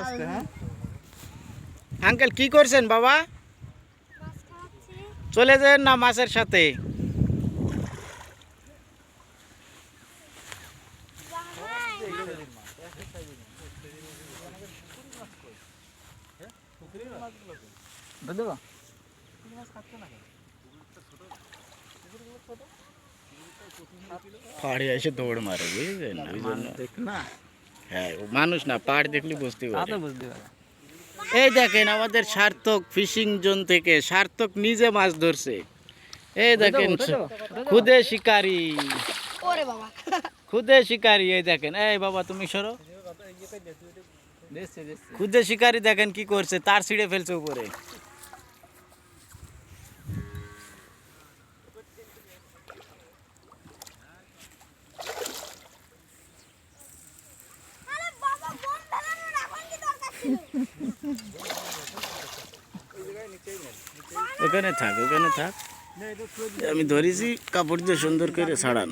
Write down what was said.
আস্তে হ্যাঁ। আঙ্কেল কি করছেন বাবা? চলে যান না মাছের সাথে। পাহাড়ে এসে দৌড় মারে বুঝলেন না। হ্যাঁ মানুষ না পাহাড় দেখলে বুঝতে তা পারে বুঝতে পারে। এই দেখেন আমাদের সার্থক ফিশিং জোন থেকে সার্থক নিজে মাছ ধরছে। এই দেখেন। খুদে শিকারি। খুদে শিকারি এই দেখেন। এই বাবা তুমি সরো। খুদে শিকারি দেখেন কি করছে তার ছিঁড়ে ফেলছে উপরে। ওখানে থাক ওখানে থাক। আমি ধরেছি কাপড় দিয়ে সুন্দর করে ছাড়ান